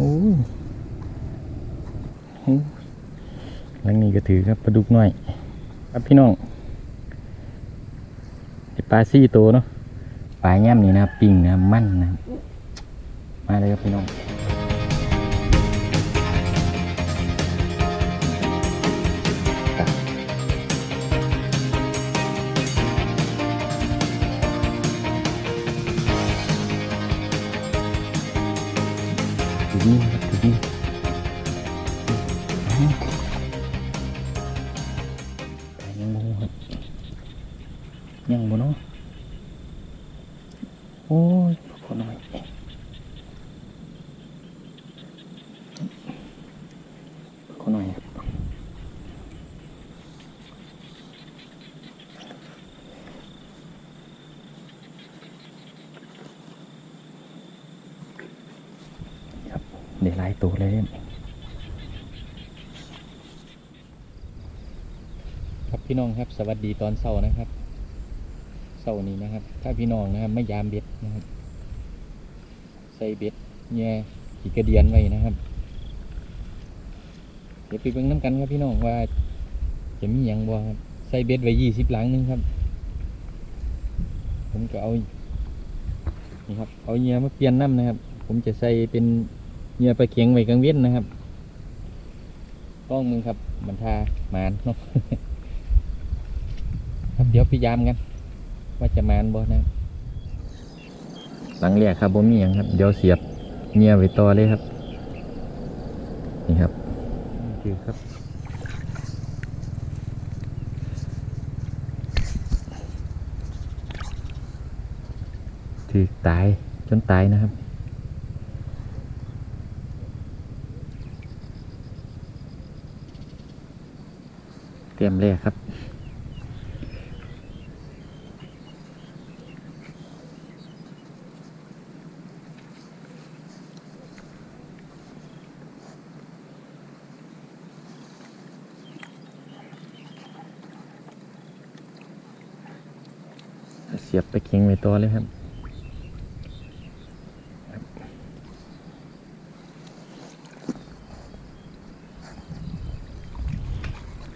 โอ้หลังนี้ก็ถือครับปลาดุกน้อย ครับพี่น้องปลาซี่โตวเนาะปลาแง้มนี่นะ ปิ่งนะ มั่นนะ มาเลยครับพี่น้อง ยังโมเนาะโอ้ยขอหน่อยขอหน่อยครับเดี๋ยวไล่ตัวเลยครับพี่น้องครับสวัสดีตอนเช้านะครับ เช้านี้นะครับ ถ้าพี่น้องนะครับไม่ยามเบ็ดนะครับ ใส่เบ็ดแง่ขีกระเดียนไว้นะครับ เดี๋ยวไปเบิ่งน้ำกันครับพี่น้องว่าจะมีอย่างบ่ครับใส่เบ็ดไว้ยี่สิบหลังนึงครับ ผมก็เอานี่ครับเอาเหยื่อมาเปลี่ยนน้ำนะครับ ผมจะใส่เป็นเหยื่อปลาเข็งไว้กลางเว้นนะครับต้องมึงครับมันทาหมานเนาะครับเดี๋ยวพยายามกัน ว่าจะมานบ่นะหลังเรียกครับบ่มีหยังครับ เดี๋ยวเสียบเงียไว้ต่อเลยครับ นี่ครับนี่คือครับถือตายจนตายนะครับเตรียมเลยครับ สียบไปเคียงไว้ตัวเลยครับ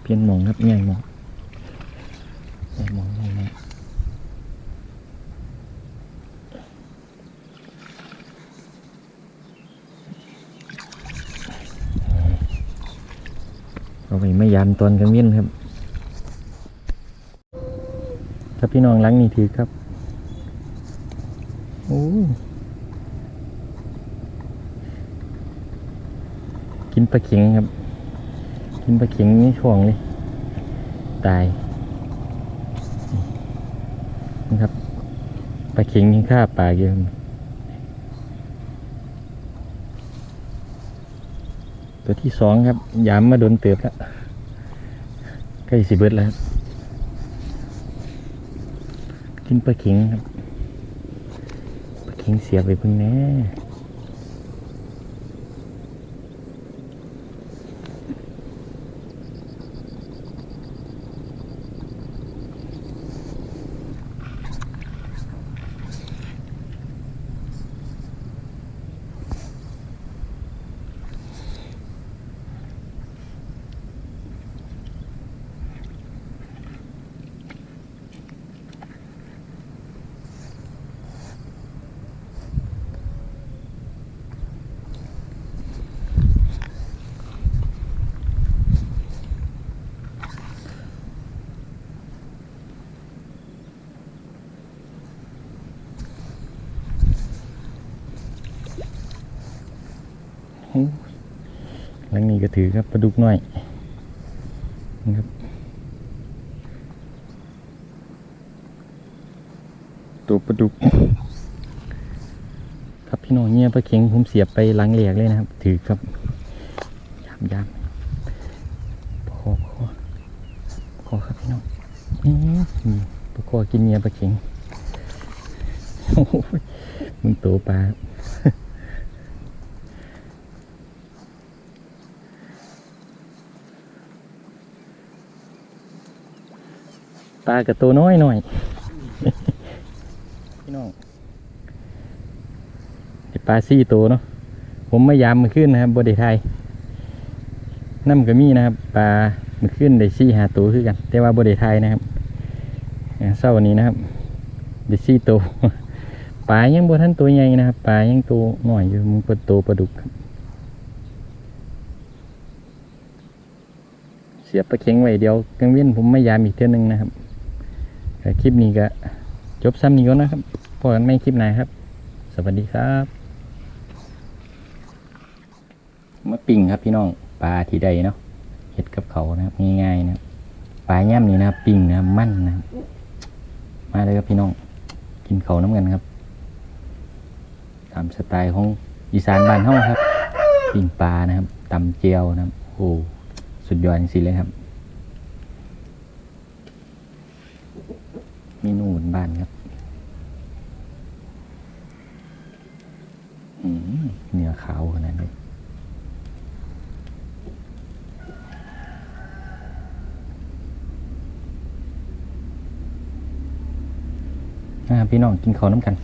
เพียนมองครับใหญ่มองใหญ่มองใหญ่มองเอาไปไม่ยามตอนกลางเวียนครับ ครับพี่น้องล้างนี่ถือครับโอ้กินปลาเข็งครับ กินปลาเข็งนี่ช่วงเลยตายนี่ครับปลาเข็งยังฆ่าปลาเยอะตัวที่สองครับยามมาโดนเติบแล้วใกล้สิเบิดแล้วครับ กินปลาเข็งครับปลาเข็งเสียไปเพิ่งแน่โอ้ งนี้ก็ถือครับปลาดุกน้อยนะครับ ตัวปลาดุก ครับพี่น้องเนี่ยปลาเข็งผมเสียบไปหลังเหลียกเลยนะครับ ถือครับยามยามพอพอพอครับพี่น้องนี่ปลาคอกินเนียปลาเข็งโอ้โหมึงโตปลา ปลากับตัวน้อยหน่อยพี่น้องปลาซี่ตัวเนาะผผมมายามมือขึ้นนะครับบไดไทยน้ำก็มีนะครับปลามือขึ้นได้ซี่หาตัวคือกัน แต่ว่าบไดไทยนะครับเศร้าวันนี้นะครับได้ซี่ตัวปลายังบ่ทันตัวใหญ่นะครับปลายังตัวหน่อยอยู่มึงเปิดตัวปลาดุกครับเสียบปลาเข็งไว้เดียวกังเวียนผมไมายามอีกเท่านึงนะครับ คลิปนี้ก็จบซ้ำนี้ก่อนนะครับพอกันไม่คลิปไหนครับ สวัสดีครับมาปิ้งครับพี่น้องปลาที่ใดเนาะเห็ดกับเขานะครับง่ายๆนะปลาย่ำนี่นะปิ้งนะมั่นนะมาเลยครับพี่น้อง กินเขาน้ำกันครับ ตามสไตล์ของอีสานบ้านเฮาครับปิ้งปลานะครับตำเจียวนะครับโอ้สุดยอดจริงๆเลยครับ เมนูบ้านครับอืมเนื้อขาวขนาดนี้พี่น้องกินข้าวน้ำกัน